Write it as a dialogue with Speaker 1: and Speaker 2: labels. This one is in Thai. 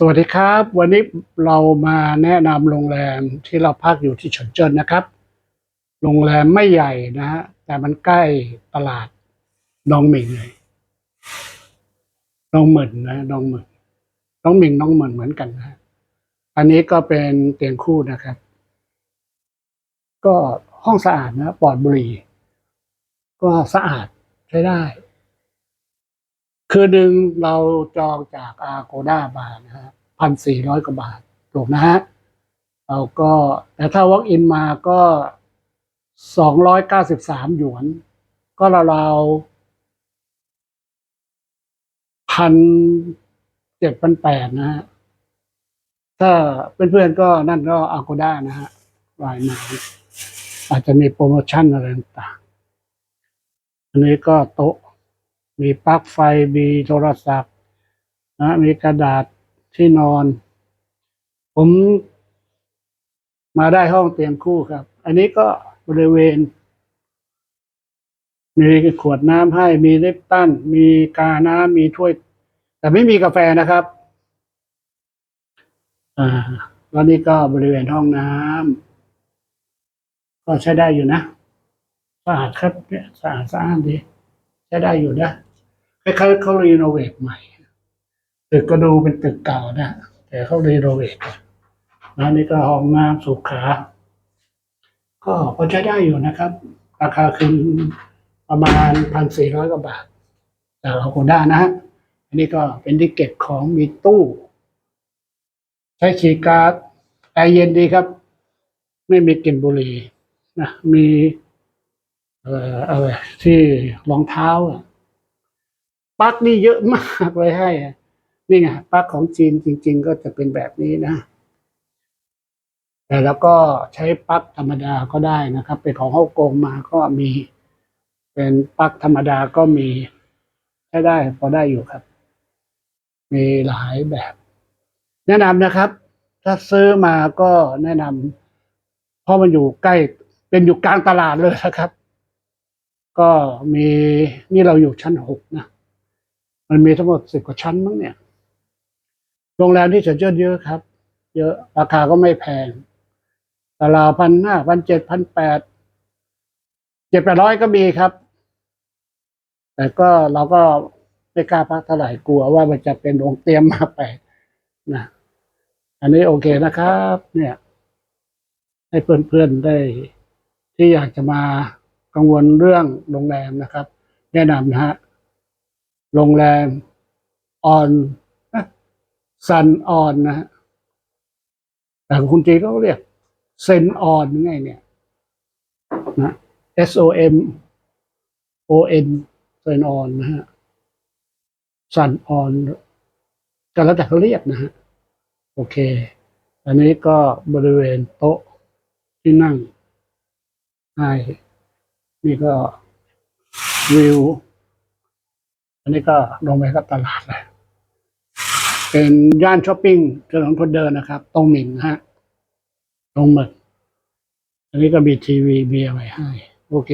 Speaker 1: สวัสดีครับ วันนี้เรามาแนะนำโรงแรมที่เราพักอยู่ที่เฉินเจิ้นนะครับ โรงแรมไม่ใหญ่นะฮะแต่มันใกล้ตลาดดองหมิงเลยดองหมื่นนะดองหมื่นนองหมิงนองหมื่นเหมือนกันนะฮะอันนี้ก็เป็นเตียงคู่นะครับ ก็ห้องสะอาดนะปลอดบุหรี่ก็สะอาดใช้ได้ คืนหนึ่งเราจองจากอาโกด้ามานะฮะพันสี่ร้อยกว่าบาท ถูกนะฮะเราก็แต่ถ้า walk in มาก็สองร้อยเก้าสิบสามหยวน ก็เราวๆพันเจ็ดพันแปดนะฮะ ถ้าเพื่อนๆก็นั่นก็อาโกด้านะฮะรายมาอาจจะมีโปรโมชั่นอะไรต่าง อันนี้ก็โต๊ะ มีปลั๊กไฟมีโทรศัพท์นะมีกระดาษที่นอน ผมมาได้ห้องเตียงคู่ครับ อันนี้ก็บริเวณ มีขวดน้ำให้ มีลิปตันมีกาน้ำมีถ้วย แต่ไม่มีกาแฟนะครับ อ่าแล้วนี่ก็บริเวณห้องน้ำก็ใช้ได้อยู่นะสะอาดครับเนี่ยสะอาดสะอานดีใช้ได้อยู่นะ คล้ายเขารีโนเวทใหม่ตึกก็ดูเป็นตึกเก่านะแต่เขารีโนเวทนะนี่ก็ห้องน้ำสุขา ก็พอใช้ได้อยู่นะครับ ราคาคือประมาณพันสี่ร้อยกว่าบาทแต่เอาคนได้นะฮะอันนี้ก็เป็นที่เก็บของมีตู้ ใช้คีการ์ดแอร์เย็นดีครับ ไม่มีกลิ่นบุหรี่นะมี เอ่ออะไรที่รองเท้าอะ ปลั๊กนี่เยอะมากเลยให้นี่ไงปลั๊กของจีนจริง ๆ ก็จะเป็นแบบนี้นะ แต่แล้วก็ใช้ปลั๊กธรรมดาก็ได้นะครับเป็นของฮ่องกงมาก็มี เป็นปลั๊กธรรมดาก็มีใช้ได้พอได้อยู่ครับ มีหลายแบบ แนะนำนะครับ ถ้าซื้อมาก็แนะนำเพราะมันอยู่ใกล้เป็นอยู่กลางตลาดเลยนะครับ ก็มีนี่เราอยู่ชั้นหกนะ มันมีทั้งหมดสิบกว่าชั้นมั้งเนี่ย โรงแรมที่เฉินเจิ้นเยอะครับ เยอะราคาก็ไม่แพงตลาพันห้าพันเจ็ดพันแปดเจ็ดแปดร้อยก็มีครับ แต่ก็เราก็ไม่กล้าพักเท่าไหร่กลัวว่ามันจะเป็นโรงเตรียมมาแปลกนะ อันนี้โอเคนะครับ เนี่ย ให้เพื่อนๆได้ที่อยากจะมากังวลเรื่องโรงแรมนะครับ แนะนำนะฮะ โรงแรมออนซันออนนะฮะแต่คุณจีนเขาเรียกเซนออนไงเนี่ยนะ S O M O N เซนออนนะฮะซันออนก็แล้วแต่เขาเรียกนะฮะโอเค อันนี้ก็บริเวณโต๊ะที่นั่งใช่นี่ก็วิว อันนี้ก็ลงไปก็ตลาดเลยเป็นย่านช้อปปิ้งถนนคนเดินนะครับ ตรงหมิงฮะตรงหมึกอันนี้ก็มีทีวีมีอะไรให้ โอเค